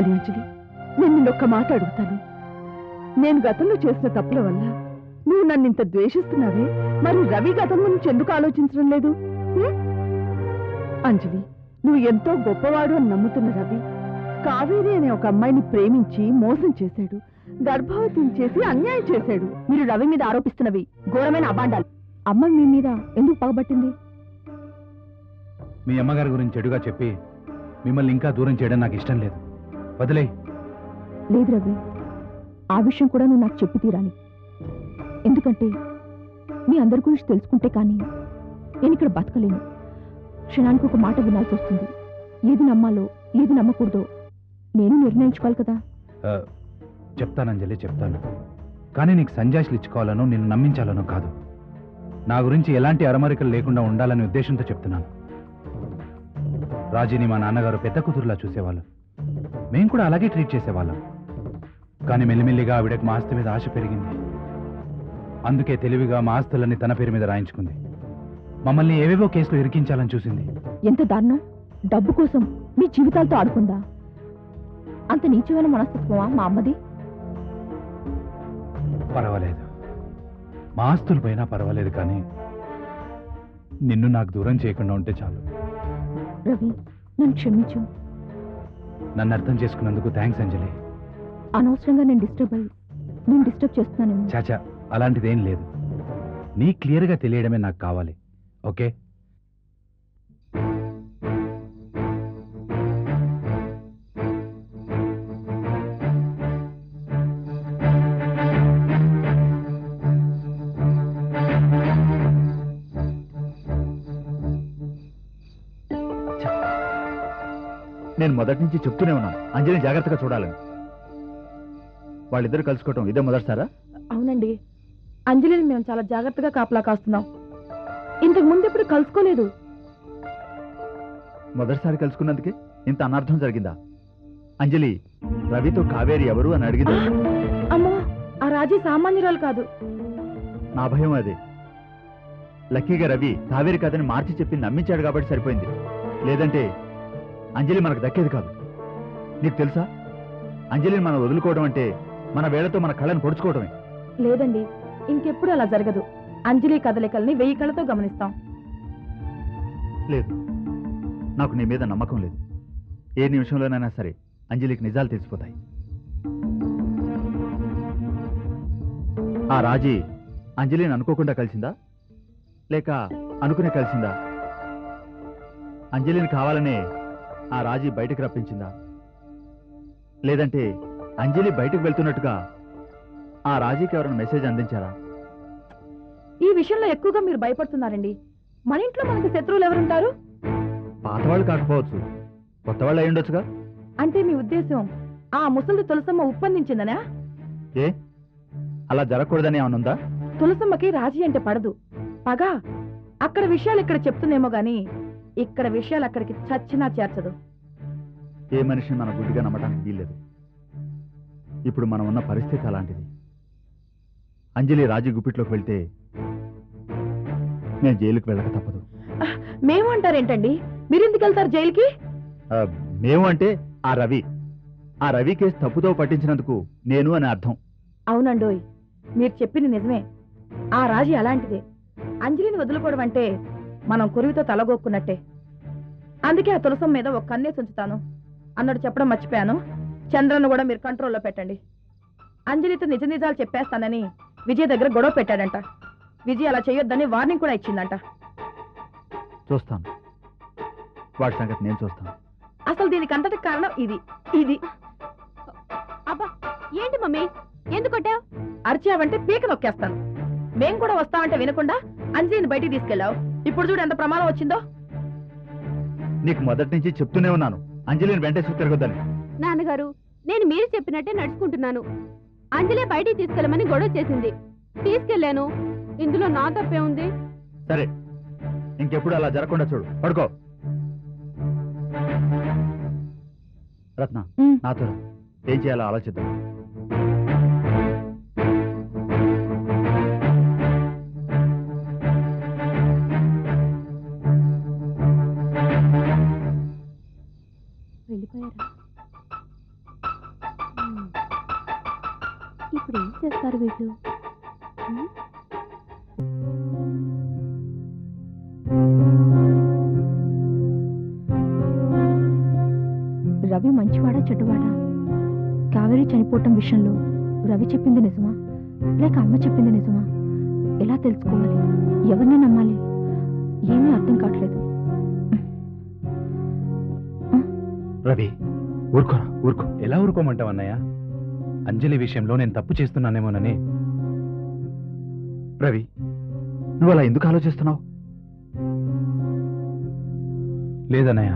కానీ అంజలి నేను నిన్నొక్క మాట అడుగుతాను. నేను గతంలో చేసిన తప్పుల వల్ల నువ్వు నన్ను ఇంత ద్వేషిస్తున్నావే మరి రవి గతం గురించి ఎందుకు ఆలోచించడం లేదు? అంజలి నువ్వు ఎంతో గొప్పవాడు అని నమ్ముతున్న రవి కావేరి అనే ఒక అమ్మాయిని ప్రేమించి మోసం చేశాడు గర్భవతిని చేసి అన్యాయం చేశాడు. మీరు రవి మీద ఆరోపిస్తున్నవి ఘోరమైన అబాండాలు అమ్మ మీ మీద ఎందుకు పగబట్టింది? మీ అమ్మగారి గురించి చెడుగా చెప్పి మిమ్మల్ని ఇంకా దూరం చేయడం నాకు ఇష్టం లేదు. వదిలే. లేదు రవి ఆ విషయం కూడా నువ్వు నాకు చెప్పి తీరాలి. ఎందుకంటే మీ అందరి గురించి తెలుసుకుంటే కానీ నేను ఇక్కడ బతకలేను. క్షణానికి ఒక మాట వినాల్సి వస్తుంది. ఏది నమ్మాలో ఏది నమ్మకూడదో నేను నిర్ణయించుకోవాలి కదా. ఆ, చెప్తాను. కానీ నీకు సంజాషులు ఇచ్చుకోవాలనో నిన్ను నమ్మించాలనో కాదు. నా గురించి ఎలాంటి అరమరికలు లేకుండా ఉండాలనే ఉద్దేశంతో చెప్తున్నాను. రాజీని మా నాన్నగారు పెద్ద కూతురులా చూసేవాళ్ళు. మేం కూడా అలాగే ట్రీట్ చేసేవాళ్ళం. కానీ మెల్లిమెల్లిగా ఆవిడకి మా ఆస్తి మీద ఆశ పెరిగింది. అందుకే తెలివిగా మా ఆస్తులన్నీ తన పేరు మీద రాయించుకుంది. మమ్మల్ని ఏవేవో కేసులు ఇరికించాలని చూసింది. ఎంత దారుణం? డబ్బు కోసం మీ జీవితాలతో ఆడుకుందా? అంత నీచమైన మనస్తత్వమా మా అమ్మది? పర్వాలేదు. మా ఆస్తులు పోయినా పర్వాలేదు కానీ నిన్ను నాకు దూరం చేయకుండా ఉంటే చాలు. రవి నన్ను క్షమించు. నన్ను అర్థం చేసుకున్నందుకు థ్యాంక్స్ అంజలి. అనవసరంగా నేను డిస్టర్బ్ అయ్యి నేను డిస్టర్బ్ చేస్తున్నానేమో. చాచా అలాంటిదేం లేదు. నీ క్లియర్గా తెలియడమే నాకు కావాలి ఓకే? నేను మొదటి నుంచి చెప్తూనే ఉన్నాను. అంజలిని జాగ్రత్తగా చూడాలని. వాళ్ళిద్దరు కలుసుకోవటం ఇదే మొదటిసారా? అవునండి. అంజలిని మేము చాలా జాగ్రత్తగా కాపలా కాస్తున్నాం. ఇంతకు ముందు ఎప్పుడు కలుసుకోలేదు. మొదటిసారి కలుసుకున్నందుకే ఇంత అనర్థం జరిగిందా? అంజలి రవితో కావేరి ఎవరు అని అడిగింది? అమ్మో ఆ రాజీ సామాన్యురాలు కాదు. నా భయం అదే. లక్కీగా రవి కావేరి కథని మార్చి చెప్పి నమ్మించాడు కాబట్టి సరిపోయింది. లేదంటే అంజలి మనకు దక్కేది కాదు. నీకు తెలుసా? అంజలిని మనం వదులుకోవడం అంటే మన వేళతో మన కళ్ళని పొడుచుకోవడమే లేదండి ఇంకెప్పుడు అలా జరగదు. అంజలి కదలికల్ని వెయ్యి కళ్ళతో గమనిస్తాం. లేదు. నాకు నీ మీద నమ్మకం లేదు. ఏ నిమిషంలోనైనా సరే అంజలికి నిజాలు తెలిసిపోతాయి. ఆ రాజీ అంజలిని అనుకోకుండా కలిసిందా? లేక అనుకునే కలిసిందా? అంజలిని కావాలనే ఆ రాజీ బయటకు రప్పించిందా? లేదంటే అంజలి బయటకు వెళ్తున్నట్టుగా ఆ రాజీకి ఎవరైనా మెసేజ్ అందించారా? ఈ విషయంలో ఎక్కువగా మీరు భయపడుతున్నారండి. మన ఇంట్లో మనకు శత్రువులు ఎవరుంటారు? పాతవాళ్ళు కాకపోవచ్చు. కొత్త వాళ్ళు అయి ఉండొచ్చుగా? అంటే మీ ఉద్దేశం ఆ ముసలి తులసమ్మ ఉప్పందించిందనా? ఏ? అలా జరగకూడదని ఏమైనా ఉందా? తులసమ్మకి రాజీ అంటే పడదు. పగా అక్కడ విషయాలు ఇక్కడ చెప్తుందేమో గాని ఇక్కడ విషయాలు అక్కడికి చచ్చినా చేర్చదు. ఏ మనిషిని మన గుడ్డిగా నమ్మడానికి వీల్లేదు. ఇప్పుడు మనం ఉన్న పరిస్థితి అలాంటిది. అంజలి రాజు గుప్పిట్లోకి వెళ్తే నేను జైలుకి వెళ్ళక తప్పదు. మేము అంటారేంటండి? మీరెందుకు వెళ్తారు జైలుకి? మేము అంటే ఆ రవి. ఆ రవి కేసు తప్పుతో పట్టించినందుకు నేను అని అర్థం. అవునండోయ్ మీరు చెప్పింది నిజమే. ఆ రాజీ అలాంటిదే. అంజలిని వదులుకోవడం అంటే మనం కురివితో తలగొక్కున్నట్టే. అందుకే ఆ తులసం మీద ఒక కన్నేసి ఉంచుతాను అన్నట్టు చెప్పడం మర్చిపోయాను. చంద్రను కూడా మీరు కంట్రోల్లో పెట్టండి. అంజలితో నిజ నిజాలు చెప్పేస్తానని విజయ్ దగ్గర గొడవ పెట్టాడంట. విజయ్ అలా చేయొద్దని వార్నింగ్ కూడా ఇచ్చిందంట. చూస్తాను. వాడి సంగతి నేను చూస్తాను. అసలు దీనికి అంతటి కారణం ఇది. ఇది. అబ్బా ఏంటి మమ్మీ? ఎందుకొట్టావు అరిచావంటే పీక నొక్కేస్తాను. మేం కూడా వస్తామంటే వినకుండా అంజలిని బయటికి తీసుకెళ్ళావు. ఇప్పుడు చూడు ఎంత ప్రమాదం వచ్చిందో. నీకు మొదటి నుంచి చెప్తూనే ఉన్నాను. అంజలిని వెంటేసి తిరగొద్దని. నాన్నగారు నేను మీరు చెప్పినట్టే నడుచుకుంటున్నాను. అంజలి బయటికి తీసుకెళ్ళమని గొడవ చేసింది. తీసుకెళ్ళాను. ఇందులో నా తప్పే ఉంది. సరే. ఇంకెప్పుడు అలా జరగకుండా చూడు. పడుకో. రత్న. నాతో. ఏం చేయాలో ఆలోచిద్దాం. వెళ్ళిపోయారా. ఇప్పుడు ఏం చేస్తారు వీళ్ళు? రవి మంచివాడా చెడ్డవాడా? కావేరీ చనిపోవటం విషయంలో రవి చెప్పింది నిజమా? లేక అమ్మ చెప్పింది నిజమా? ఎలా తెలుసుకోవాలి? ఎవరిని నమ్మాలి? ఏమీ అర్థం కావట్లేదు. రవి ఊరుకోరా. ఊరుకో. ఎలా ఊరుకోమంటావు అన్నయ్య? అంజలి విషయంలో నేను తప్పు చేస్తున్నానేమోనని. రవి నువ్వు అలా ఎందుకు ఆలోచిస్తున్నావు? లేదన్నయ్య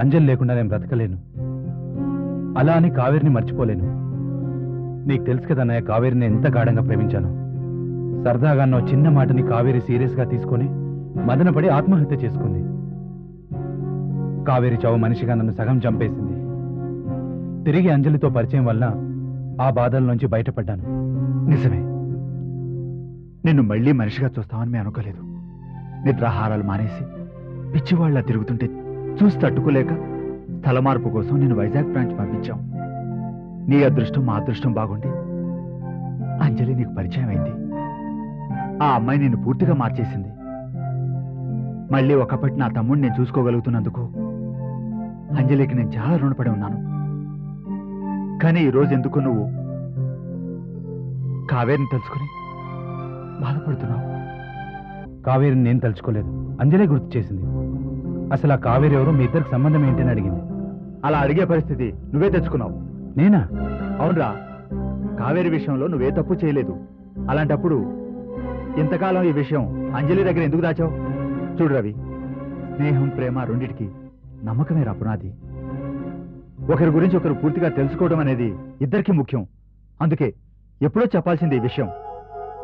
అంజలి లేకుండా నేను బ్రతకలేను. అలా అని కావేరిని మర్చిపోలేను. నీకు తెలుసు కదన్నయ్య కావేరిని ఎంత గాఢంగా ప్రేమించాను. సరదాగా అన్న చిన్న మాటని కావేరి సీరియస్గా తీసుకొని మదనపడి ఆత్మహత్య చేసుకుంది. కావేరి చావు మనిషిగా నన్ను సగం చంపేసింది. తిరిగి అంజలితో పరిచయం వల్ల ఆ బాధల నుంచి బయటపడ్డాను. నిజమే. నిన్ను మళ్ళీ మనిషిగా చూస్తామని మేము అనుకోలేదు. నిద్రాహారాలు మానేసి పిచ్చివాళ్ళ తిరుగుతుంటే చూసి తట్టుకోలేక స్థల మార్పు కోసం నేను వైజాగ్ బ్రాంచ్ పంపించాం. నీ అదృష్టం మా అదృష్టం బాగుండి అంజలి నీకు పరిచయం అయింది. ఆ అమ్మాయి నిన్ను పూర్తిగా మార్చేసింది. మళ్ళీ ఒకప్పటి నా తమ్ముడిని నేను చూసుకోగలుగుతున్నందుకు అంజలికి నేను చాలా రుణపడి ఉన్నాను. కానీ ఈరోజు ఎందుకు నువ్వు కావేరిని తెలుసుకుని బాధపడుతున్నావు? కావేరిని నేను తలుచుకోలేదు. అంజలే గుర్తు చేసింది. అసలు ఆ కావేరి ఎవరు? మీ ఇద్దరికి సంబంధం ఏంటని అడిగింది. అలా అడిగే పరిస్థితి నువ్వే తెచ్చుకున్నావు. నేనా? అవునరా. కావేరి విషయంలో నువ్వే తప్పు చేయలేదు. అలాంటప్పుడు ఇంతకాలం ఈ విషయం అంజలి దగ్గర ఎందుకు దాచావు? చూడు రవి స్నేహం ప్రేమ రెండిటికి నమ్మకమే రా పునాది. ఒకరి గురించి ఒకరు పూర్తిగా తెలుసుకోవడం అనేది ఇద్దరికీ ముఖ్యం. అందుకే ఎప్పుడో చెప్పాల్సింది ఈ విషయం.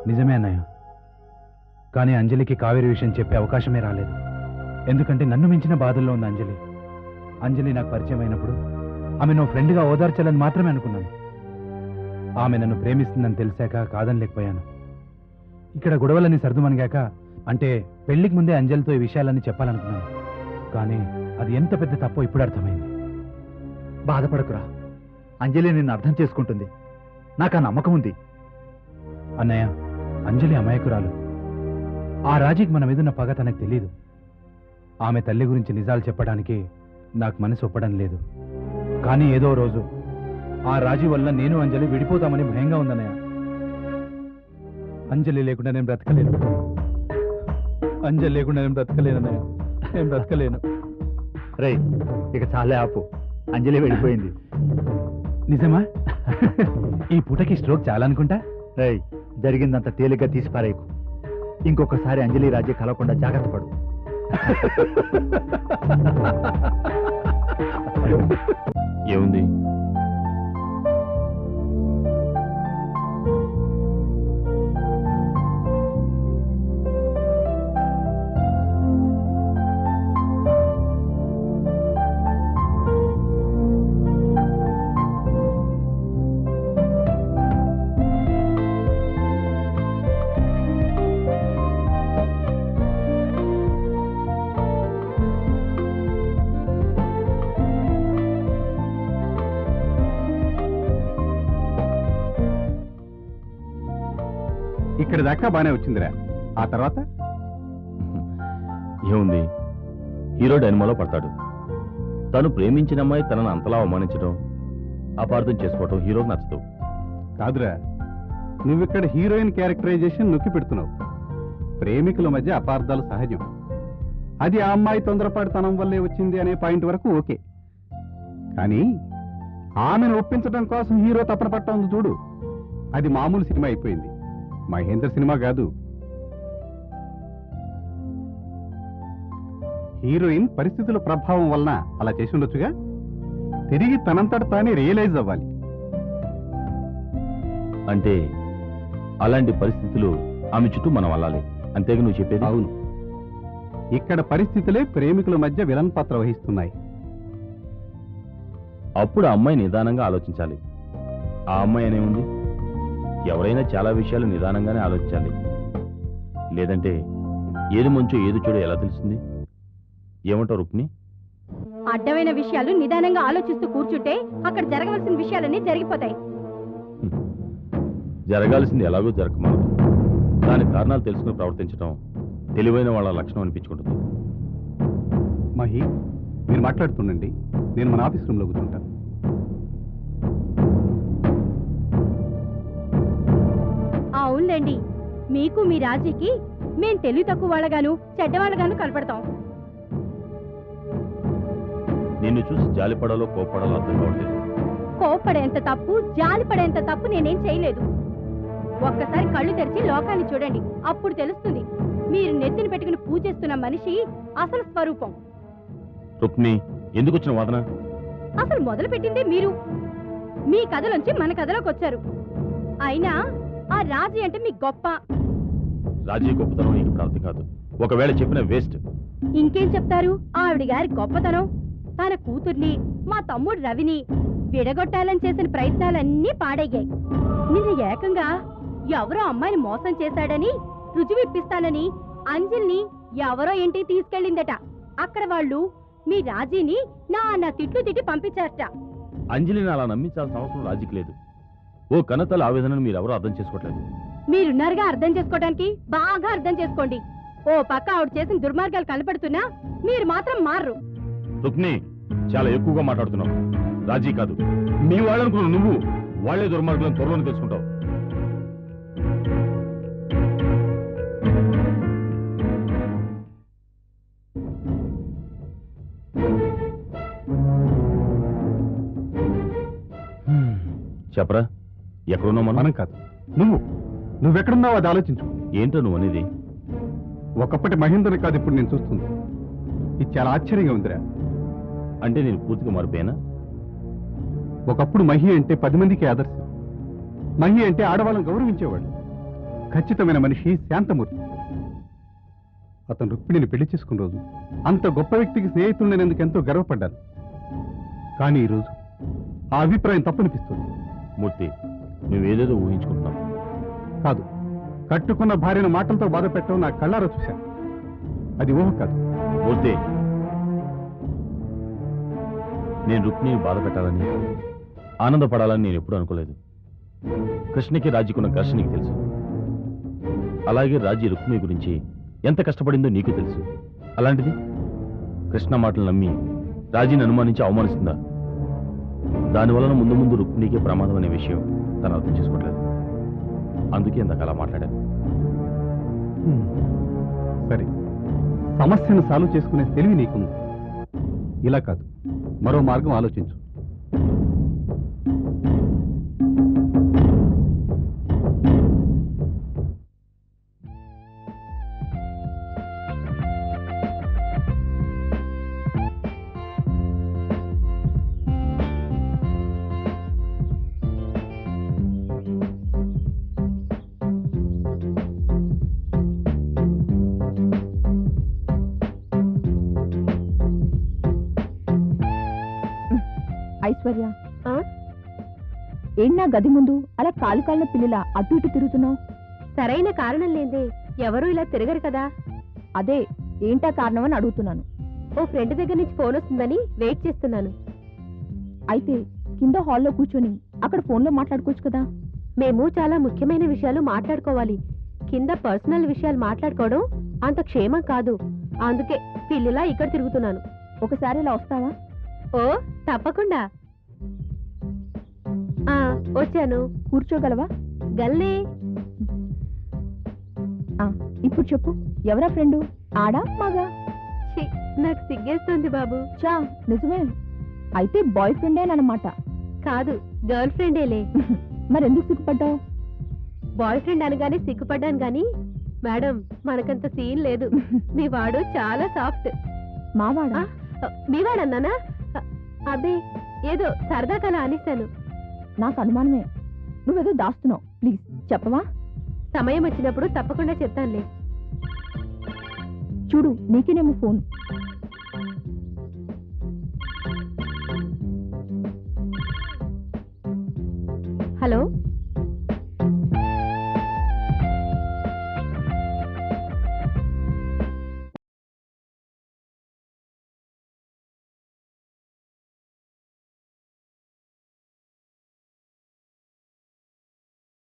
నిజమే అన్నయ్య. కానీ అంజలికి కావేరి విషయం చెప్పే అవకాశమే రాలేదు. ఎందుకంటే నన్ను మించిన బాధల్లో ఉంది అంజలి. అంజలి నాకు పరిచయం అయినప్పుడు ఆమె నువ్వు ఫ్రెండ్గా ఓదార్చాలని మాత్రమే అనుకున్నాను. ఆమె నన్ను ప్రేమిస్తుందని తెలిసాక కాదనలేకపోయాను. ఇక్కడ గొడవలన్నీ సర్దుమనిగాక అంటే పెళ్ళికి ముందే అంజలితో ఈ విషయాలన్నీ చెప్పాలనుకున్నాను. కానీ అది ఎంత పెద్ద తప్పో ఇప్పుడు అర్థమైంది. బాధపడకురా. అంజలి నిన్ను అర్థం చేసుకుంటుంది. నాకు ఆ నమ్మకం ఉంది. అన్నయ్య అంజలి అమాయకురాలు. ఆ రాజీకి మన మీదున్న పగ తనకు తెలీదు. ఆమె తల్లి గురించి నిజాలు చెప్పడానికి నాకు మనసు ఒప్పడం లేదు. కానీ ఏదో రోజు ఆ రాజీ వల్ల నేను అంజలి విడిపోతామని భయంగా ఉందన్నయ్య అంజలి లేకుండా నేను బ్రతకలేను. అంజలి లేకుండా నేను బ్రతకలేను అన్నయ్య. నేను బ్రతకలేను. రే ఇక చాలే ఆపు. అంజలి వెళ్ళిపోయింది. నిజమా? ఈ పూటకి స్ట్రోక్ చాలా అనుకుంటా రేయ్ జరిగిందంత తేలిగ్గా తీసి పారేయకు. ఇంకొకసారి అంజలి రాజ్య కలవకుండా జాగ్రత్త పడు. ఏముంది? ఇక్కడ దాకా బానే వచ్చిందిరా. ఆ తర్వాత? ఏముంది? హీరో డైనమాలో పడతాడు. తను ప్రేమించిన అమ్మాయి తనను అంతలా అవమానించడం అపార్థం చేసుకోవటం హీరోకి నచ్చదు. కాదురా. నువ్విక్కడ హీరోయిన్ క్యారెక్టరైజేషన్ నొక్కి పెడుతున్నావు. ప్రేమికుల మధ్య అపార్థాలు సహజం. అది ఆ అమ్మాయి తొందరపాటుతనం వల్లే వచ్చింది అనే పాయింట్ వరకు ఓకే. కానీ ఆమెను ఒప్పించడం కోసం హీరో తపన పట్టా ఉంది చూడు. అది మామూలు సినిమా అయిపోయింది. మహేంద్ర సినిమా కాదు. హీరోయిన్ పరిస్థితుల ప్రభావం వలన అలా చేసి ఉండొచ్చుగా? తిరిగి తనంతట తానే రియలైజ్ అవ్వాలి. అంటే అలాంటి పరిస్థితులు ఆమె చుట్టూ మనం అల్లాలి. అంతేగా నువ్వు చెప్పేది? అవును. ఇక్కడ పరిస్థితులే ప్రేమికుల మధ్య విలన్ పాత్ర వహిస్తున్నాయి. అప్పుడు ఆ అమ్మాయి నిదానంగా ఆలోచించాలి. ఆ అమ్మాయి అనేముంది ఎవరైనా చాలా విషయాలు నిదానంగానే ఆలోచించాలి. లేదంటే ఏది మంచో ఏది చెడు ఎలా తెలుస్తుంది ఏమంటావు రుక్ని అడ్డమైన విషయాలు నిదానంగా ఆలోచిస్తూ కూర్చుంటే అక్కడ జరగవలసిన విషయాలన్నీ జరిగిపోతాయి. జరగాల్సింది ఎలాగో జరగమనదు దాని కారణాలు తెలుసుకుని ప్రవర్తించడం తెలివైన వాళ్ళ లక్షణం అనిపించుకుంటుంది. మహి మీరు మాట్లాడుతుండండి. నేను మన ఆఫీస్ రూమ్లో కూర్చుంటాను. అవునులేండి మీకు మీ రాజీకి మేం తెలివి తక్కువ వాళ్ళగాను చెడ్డవాళ్ళగాను కనపడతాం. నిన్ను చూసి జాలిపడాలో కోపడాలో అర్థం కావట్లేదు. కోప్పడేంత తప్పు జాలిపడేంత తప్పు నేనేం చేయలేదు. ఒక్కసారి కళ్ళు తెరిచి లోకాన్ని చూడండి. అప్పుడు తెలుస్తుంది. మీరు నెత్తిన పెట్టుకుని పూజేస్తున్న మనిషి అసలు స్వరూపం. రుక్మి ఎందుకు వచ్చిన వాదన? అసలు మొదలు పెట్టిందే మీరు. మీ కథలోంచి మన కథలోకి వచ్చారు. అయినా ఆ రాజీ అంటే మీ గొప్ప. రాజీ గొప్పతనం నీకు ఇప్పుడు అర్థం కాదు. ఒకవేళ చెప్పిన వేస్ట్. ఇంకేం చెప్తారు? ఆవిడ గారి గొప్పతనం. తన కూతుర్ని మా తమ్ముడు రవిని విడగొట్టాలని చేసిన ప్రయత్నాలన్నీ పాడయ్యాయి. నిన్న ఏకంగా ఎవరో అమ్మాయిని మోసం చేశాడని రుజువిప్పిస్తానని అంజల్ని ఎవరో ఇంటికి తీసుకెళ్ళిందట. అక్కడ వాళ్ళు మీ రాజీని నా నా తిట్లు తిట్టి పంపించారట. అంజలిని అలా నమ్మించాల్సిన అవసరం రాజీకి లేదు. ఓ కన్నతల ఆవేదనను మీరు ఎవరూ అర్థం చేసుకోవట్లేదు. మీరున్నారుగా అర్థం చేసుకోవడానికి బాగా అర్థం చేసుకోండి. ఓ పక్క ఆవిడ చేసిన దుర్మార్గాలు కనపడుతున్నా మీరు మాత్రం మారరు. రుక్ని చాలా ఎక్కువగా మాట్లాడుతున్నావు. రాజీ కాదు. మీ వాళ్ళనుకున్న నువ్వు వాళ్ళే దుర్మార్గులను త్వరలోనే తెలుసుకుంటావు. చెప్పరా? ఎక్కడున్నావు మనం? మనం కాదు. నువ్వు. నువ్వెక్కడున్నావు అది ఆలోచించు. ఏంటో నువ్వు అనేది? ఒకప్పటి మహేంద్రని కాదు ఇప్పుడు నేను చూస్తుంది. ఇది చాలా ఆశ్చర్యంగా ఉందిరా. అంటే నేను పూర్తిగా మారిపోయానా? ఒకప్పుడు మహి అంటే పది మందికి ఆదర్శం. మహి అంటే ఆడవాళ్ళని గౌరవించేవాడు. ఖచ్చితమైన మనిషి శాంతమూర్తి. అతను రుక్మిణిని పెళ్ళి చేసుకున్న రోజు అంత గొప్ప వ్యక్తికి స్నేహితుడినందుకు ఎంతో గర్వపడ్డాను? కానీ ఈరోజు ఆ అభిప్రాయం తప్పనిపిస్తుంది. మూర్తి నువ్వేదేదో ఊహించుకుంటున్నావు. కాదు. కట్టుకున్న భార్యను మాటలతో బాధ పెట్టడం నా కళ్ళారా చూశాను. అది ఊహ కాదు. మూర్తి నేను రుక్మిణిని బాధ పెట్టాలని ఆనందపడాలని నేను ఎప్పుడూ అనుకోలేదు. కృష్ణకి రాజీకున్న ఘర్షణ నీకు తెలుసు. అలాగే రాజీ రుక్మిణి గురించి ఎంత కష్టపడిందో నీకు తెలుసు. అలాంటిది కృష్ణ మాటలు నమ్మి రాజీని అనుమానించి అవమానిస్తుందా? దానివలన ముందు ముందు రుక్మిణికే ప్రమాదం అనే విషయం తను అర్థం చేసుకోవట్లేదు. అందుకే ఇందాక అలా మాట్లాడాను. సరే. సమస్యను సాల్వ్ చేసుకునే తెలివి నీకుంది. ఇలా కాదు. మరో మార్గం ఆలోచించు. ఐశ్వర్య? ఏంటి నా గది ముందు అలా కాలు కాళ్ళ పిల్లల అటు ఇటు తిరుగుతున్నావు? సరైన కారణం లేదే. ఎవరు ఇలా తిరగరు కదా. అదే ఏంటా కారణం అని అడుగుతున్నాను. ఓ ఫ్రెండ్ దగ్గర నుంచి ఫోన్ వస్తుందని వెయిట్ చేస్తున్నాను. అయితే కింద హాల్లో కూర్చొని అక్కడ ఫోన్లో మాట్లాడుకోవచ్చు కదా? మేము చాలా ముఖ్యమైన విషయాలు మాట్లాడుకోవాలి. కింద పర్సనల్ విషయాలు మాట్లాడుకోవడం అంత క్షేమం కాదు. అందుకే పిల్లిలా ఇక్కడ తిరుగుతున్నాను. ఒకసారి ఇలా వస్తావా? ఓ తప్పకుండా. ఆ వచ్చాను. కూర్చోగలవా? గల్నే ఆ, ఇప్పుడు చెప్పు. ఎవరా ఫ్రెండు? ఆడా మగా? నాకు సిగ్గేస్తుంది బాబు. చా నిజమే. అయితే బాయ్ ఫ్రెండేనమాట కాదు గర్ల్ ఫ్రెండేలే. మరెందుకు సిగ్గుపడ్డావు? బాయ్ ఫ్రెండ్ అనగానే సిగ్గుపడ్డాను గాని మేడం మనకంత సీన్ లేదు. మీ వాడు చాలా సాఫ్ట్. మావాడా? మీ వాడన్నానా అబ్బే ఏదో సరదా కల అనేశాను. నాకు అనుమానమే. నువ్వేదో దాస్తున్నావు. ప్లీజ్ చెప్పవా? సమయం వచ్చినప్పుడు తప్పకుండా చెప్తానులే. చూడు నీకేనేమో ఫోన్.